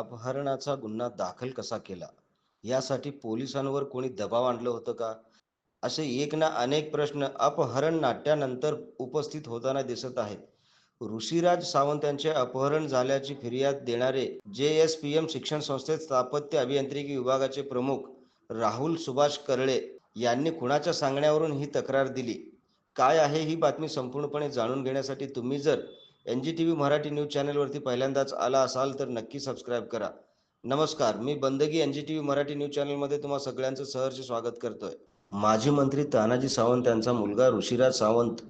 अपहरणाचा गुन्हा दाखल कसा केला? यासाठी पोलिसांवर कोणी दबाव आणलं होतं का? असे एक ना अनेक प्रश्न अपहरण नाट्यानंतर उपस्थित होताना दिसत आहेत. ऋषीराज सावंत यांचे अपहरण झाल्याची फिर्याद देणारे जे एस पी एम शिक्षण संस्थेत स्थापत्य अभियांत्रिकी विभागाचे प्रमुख राहुल सुभाष करळे यांनी कुणाच्या सांगण्यावरून ही तक्रार दिली. काय आहे ही बातमी संपूर्णपणे जाणून घेण्यासाठी तुम्ही जर N G T V Marathi news चॅनलवरती पहिल्यांदाच आला असाल तर नक्की सबस्क्राईब करा. नमस्कार मी Bandagi N G T V Marathi news चॅनलमध्ये तुम्हा सगळ्यांचं सहर्ष स्वागत करतोय. माजी मंत्री तानाजी सावंत यांचा मुलगा ऋषीराज सावंत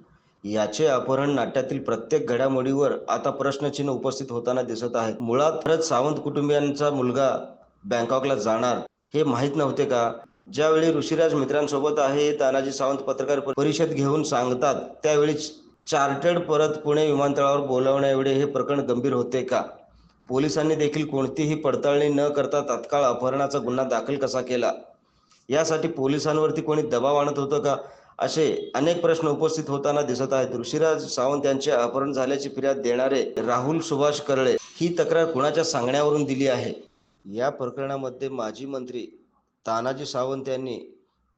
याचे अपहरण नाट्यातील प्रत्येक घडामोडीवर आता प्रश्नचिन्ह उपस्थित होताना दिसत आहे मुळात खरंच सावंत कुटुंबियांचा मुलगा बँकॉकला जाणार हे माहीत नव्हते का? ज्यावेळी ऋषीराज मित्रांसोबत आहे तानाजी सावंत पत्रकार परिषद घेऊन सांगतात त्यावेळी चार्टर्ड परत पुणे विमानतळावर बोलावण्याएवढे हे प्रकरण गंभीर होते का? पोलिसांनी देखील कोणतीही पडताळणी न करता तात्काळ अपहरणाचा गुन्हा दाखल कसा केला? यासाठी पोलिसांवरती कोणी दबाव आणत होतं का? असे अनेक प्रश्न उपस्थित होताना दिसत आहेत. ऋषीराज सावंत यांचे अपहरण झाल्याची फिर्याद देणारे राहुल सुभाष करळे ही तक्रार कुणाच्या सांगण्यावरून दिली आहे? या प्रकरणामध्ये माजी मंत्री तानाजी सावंत यांनी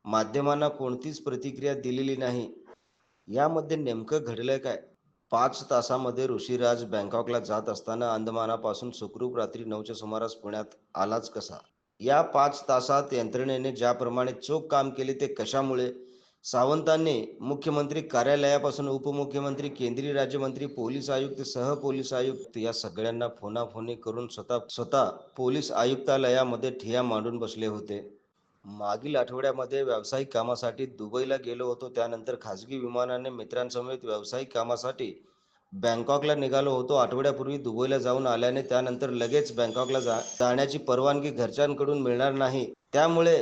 माध्यमांना कोणतीच प्रतिक्रिया दिलेली नाही. यामध्ये नेमकं घडलंय काय? पाच तासामध्ये ऋषीराज बँकॉकला जात असताना अंदमानापासून सुखरूप रात्री नऊच्या सुमारास पुण्यात आलाच कसा? या पाच तासात यंत्रणेने ज्याप्रमाणे चोख काम केले ते कशामुळे? सावंतांनी मुख्यमंत्री कार्यालयापासून उपमुख्यमंत्री केंद्रीय राज्यमंत्री पोलीस आयुक्त सह पोलीस आयुक्त या सगळ्यांना फोनाफोनी करून स्वतः स्वतः पोलीस आयुक्तालयामध्ये ठिया मांडून बसले होते. मागील आठवड्यामध्ये व्यावसायिक कामासाठी दुबईला गेलो होतो. त्यानंतर खासगी विमानाने मित्रांसमेत व्यावसायिक कामासाठी बँकॉकला निघालो होतो. आठवड्यापूर्वी दुबईला जाऊन आल्याने त्यानंतर लगेच बँकॉकला जा जाण्याची परवानगी घरच्यांकडून मिळणार नाही. त्यामुळे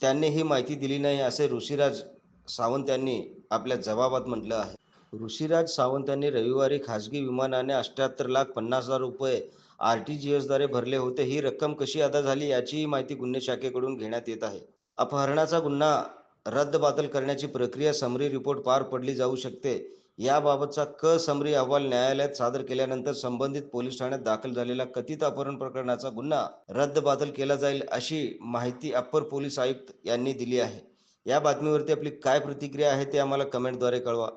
त्यांनी ही माहिती दिली नाही असे ऋषीराज सावंत यांनी आपल्या जबाबात म्हटलं आहे. ऋषीराज सावंत यांनी रविवारी खासगी विमानाने अठ्याहत्तर लाख पन्नास हजार रुपये आर टी जी एसद्वारे भरले होते. ही रक्कम कशी अदा झाली याचीही माहिती गुन्हे शाखेकडून घेण्यात येत आहे. अपहरणाचा गुन्हा रद्दबातल करण्याची प्रक्रिया समरी रिपोर्ट पार पडली जाऊ शकते. याबाबतचा क समरी अहवाल न्यायालयात सादर केल्यानंतर संबंधित पोलीस ठाण्यात दाखल झालेला कथित अपहरण प्रकरणाचा गुन्हा रद्दबातल केला जाईल अशी माहिती अप्पर पोलीस आयुक्त यांनी दिली आहे. या बातमीवरती आपली काय प्रतिक्रिया आहे ते आम्हाला कमेंटद्वारे कळवा.